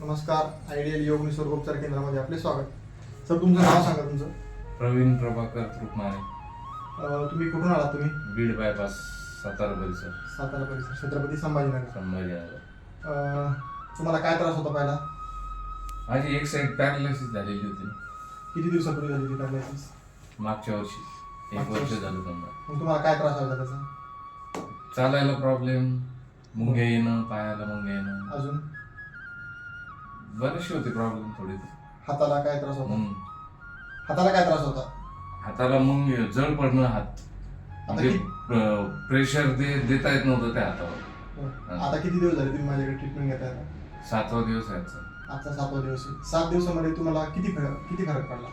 नमस्कार आयडियल योग निसर्गोपचार केंद्रामध्ये आपले स्वागत. सर तुमचं नाव सांगा तुमचं. प्रवीण प्रभाकर त्रुकमाने अं, तुम्ही कुठून आलात तुम्ही? बीड बायपास सातारा परिसर सातारा परिसर छत्रपती संभाजीनगर. संभाजीनगर. अं, तुम्हाला काय त्रास होता पहिला? माझी एक साईड पॅरालिसिस झालेली होती. किती दिवसापूर्वी झाली होती पॅरालिसिस मागच्या वर्षी. एक मागच्या वर्ष वर्षी. झालं समजा. मग तुम्हाला काय त्रास व्हायचा त्याचा? चालायला प्रॉब्लेम मुंग्या येणं पायाला मुंग्या येणं. अजून? बरेचसे होते प्रॉब्लेम थोडे. हाताला काय त्रास होता? हाताला काय त्रास होता? हाताला मुंग जळ पडणं हात. म्हणजे किती- प्रेशर दे देता येत नव्हतं त्या हातावर. आता किती दिवस झाले तुम्ही माझ्याकडे ट्रीटमेंट घेताय आता? सातवा दिवस आहे आजचा. आजचा सातवा दिवस आहे. सात दिवसामध्ये तुम्हाला किती फरक किती फरक पडला?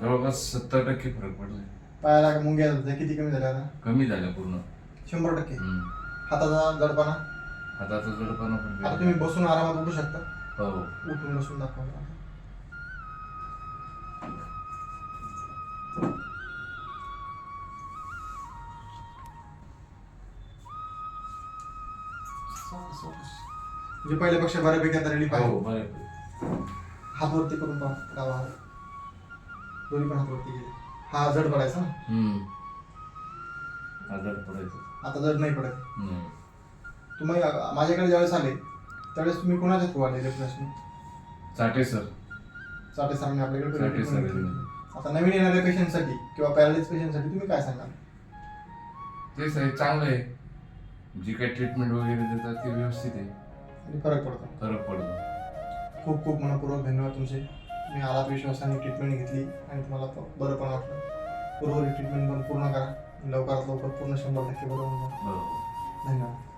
जवळपास सत्तर टक्के फरक पडलाय पायाला मुंग्या किती कमी झाल्या आता? कमी झालं पूर्ण. शंभर टक्के. हम्म. हाताचा जडपणा? हाताचा जडपणा पण आता गेला. तुम्ही बसून आरामात उठू शकता. हो. उठून बसून दाखवा. म्हणजे पहिल्यापेक्षा बऱ्यापैकी आता रेडी हो पाहिजे बरं हात वरती करून पहा हात दोन्ही पण हात वरती गेले हा जड पडायचा ना? हम्म. आजार पडायचं. आता जड नाही पडत. तुम्ही माझ्याकडे ज्यावेळेस आले त्यावेळेस तुम्ही कोणाच्या थ्रू आले रेफरन्सने? चाटे सर. साठे सरांनी आपल्याकडे. आता नवीन येणाऱ्या पेशंटसाठी किंवा पॅरालिस पेशंटसाठी तुम्ही काय सांगाल? तेच आहे चांगलं आहे. जी काही ट्रीटमेंट वगैरे देतात ती व्यवस्थित आहे. आणि फरक पडतो. फरक पडतो. खूप खूप मनपूर्वक धन्यवाद तुमचे. तुम्ही आलात विश्वासाने ट्रीटमेंट घेतली आणि तुम्हाला तो बरं पण वाटलं. पूर्व ट्रीटमेंट पण पूर्ण करा. लवकरात लवकर पूर्ण शंभर टक्के बरोबर बरोबर. धन्यवाद.